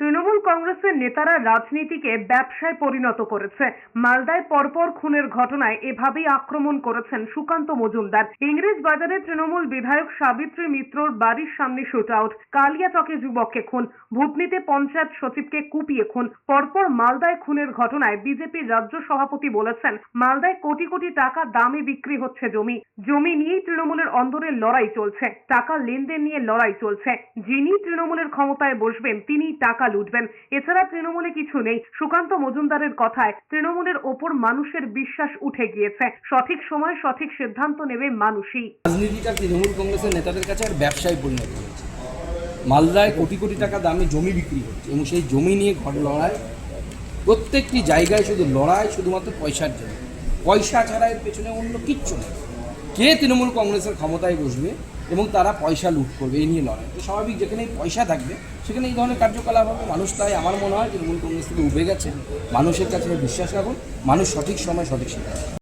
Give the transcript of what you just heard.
তৃণমূল কংগ্রেসের নেতারা রাজনীতিকে ব্যবসায় পরিণত করেছে। মালদায় পরপর খুনের ঘটনায় এভাবেই আক্রমণ করেছেন সুকান্ত মজুমদার। ইংরেজ বাজারে তৃণমূল বিধায়ক সাবিত্রী মিত্রর বাড়ির সামনে শুট আউট। কালিয়াচকে যুবককে খুন ভূতনিতে পঞ্চায়েত সচিবকে কুপিয়ে খুন। পরপর মালদায় খুনের ঘটনায় বিজেপির রাজ্য সভাপতি বলেছেন, মালদায় কোটি কোটি টাকা দামে বিক্রি হচ্ছে জমি। জমি নিয়েই তৃণমূলের অন্দরের লড়াই চলছে। টাকা লেনদেন নিয়ে লড়াই চলছে। যিনি তৃণমূলের ক্ষমতায় বসবেন তিনি টাকা লুটবেন। এছাড়া তৃণমূলে কিছু নেই। সুকান্ত মজুমদারের কথায় তৃণমূলের ওপর মানুষের বিশ্বাস উঠে গিয়েছে। সঠিক সময় সঠিক সিদ্ধান্ত নেবে মানুষই। রাজনীতিটা তৃণমূল কংগ্রেসের নেতাদের কাছে আর ব্যবসায় পরিণত হয়েছে। মালদায় কোটি কোটি টাকা দামে জমি বিক্রি হচ্ছে এবং সেই জমি নিয়ে ঘর লড়াই। প্রত্যেকটি জায়গায় শুধু লড়াই, শুধুমাত্র পয়সার জন্য। পয়সা ছাড়া এর পেছনে অন্য কিচ্ছু নেই। কে তৃণমূল কংগ্রেসের ক্ষমতায় বসবে এবং তারা পয়সা লুট করবে, এই নিয়ে লড়াই। তো স্বাভাবিক, যেখানে পয়সা থাকবে, সেখানে এই ধরনের কার্যকলাপ হবে। মানুষ তাই, আমার মনে হয় তৃণমূল কংগ্রেস থেকে উবে গেছে। মানুষের কাছে বিশ্বাস রাখুন, মানুষ সঠিক সময় সঠিক সিদ্ধান্ত